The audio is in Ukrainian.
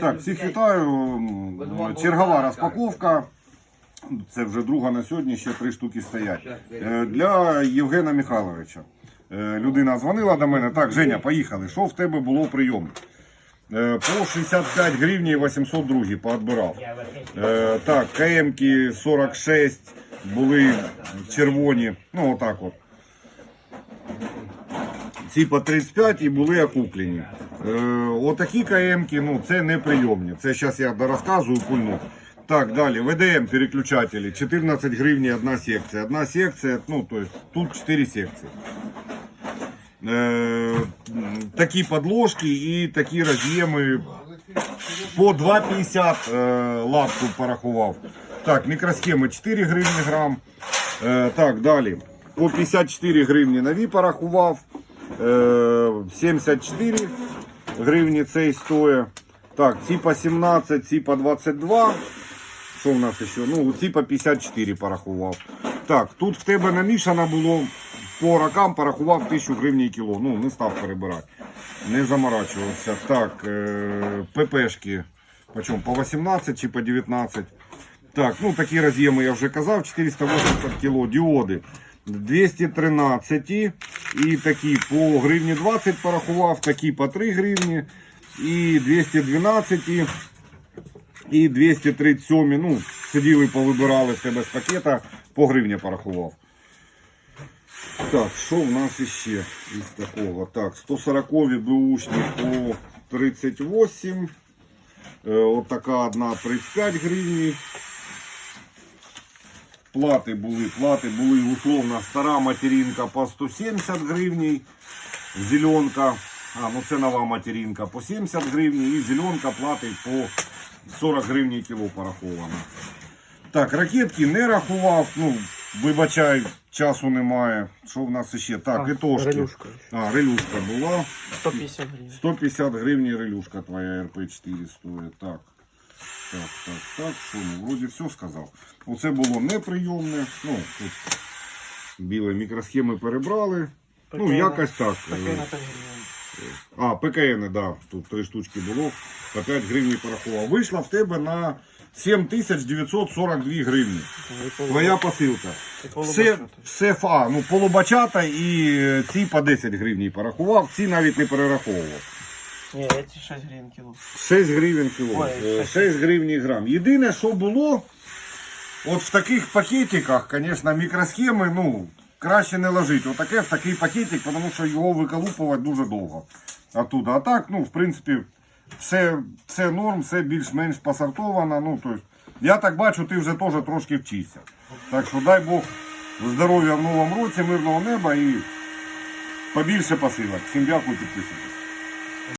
Так, всіх вітаю. Чергова розпаковка. Це вже друга на сьогодні, ще три штуки стоять. Е, Для Євгена Михайловича. Е, Людина дзвонила до мене. Так, Женя, поїхали. Що в тебе було прийом? Е, По 65 гривні 802 поотбирав. Так, КМки 46 були червоні. Ну, отак от. Ці по 35 і були окуплені. Е, отакі КМки, ну це не прийомні. Це зараз я розказую пульну. Так, далі. ВДМ переключателі. 14 гривень одна секція. Одна секція, ну, то есть тут 4 секції. Е, такі подложки і такі роз'єми по 2,50 е, лапку порахував. Так, мікросхеми 4 гривні грам. Е, так, далі. По 54 гривні нові порахував. Е, 74 гривні цей стоїть. Так, ці по 17, ці по 22. Що в нас ще? Ну, ці по 54 порахував. Так, тут в тебе намішано було по рокам, порахував 1000 гривень кіло. Ну, не став перебирати. Не заморачувався. Так, е, ППшки. Почому? По 18 чи по 19. Так, ну такі роз'єми я вже казав, 480 кіло діоди. 213 і такі по гривні 20 порахував, такі по 3 гривні і 212 і 237, ну, сиділи, повибирали в тебе з пакета, по гривні порахував. Так, що в нас іще із такого? Так, 140 бушні по 38. Е, от одна 35 гривень. Плати були, плати були условно стара материнка по 170 гривень, зеленка, а ну це нова материнка по 70 гривень і зеленка плати по 40 гривень кіло пораховано. Так, ракетки не рахував, ну, вибачай, часу немає. Що в нас ще? Так, А, ітошки. релюшка. А, релюшка була. 150 гривен. 150 гривень релюшка твоя РП4 стоїть. Так. Так, так, так. Що, ну, вроді все сказав. Оце було неприйомне. Ну, тут білі мікросхеми перебрали. Ну, якось так. 5 гривен. А, ПКН, да. Тут три штучки було. По 5 гривень порахував. Вийшла в тебе на 7942 гривні. Твоя посилка. Все, все фа, ну, полубачата і е, ці по 10 гривень порахував, ці навіть не перераховував. Не, эти 6 гривен кило. 6 гривень кіло. Ой, Е, 6 гривень грам. Єдине, що було, от в таких пакетиках, звісно, мікросхеми, ну, краще не ложити. Отаке в такий пакетик, тому що його виколупувати дуже довго. Оттуда. А так, ну, в принципі, все, все норм, все більш-менш посортовано. Ну, тобто, я так бачу, ти вже теж трошки вчишся. Так що дай Бог здоров'я в новому році, мирного неба і побільше посилок. Всім дякую, підписуйтесь.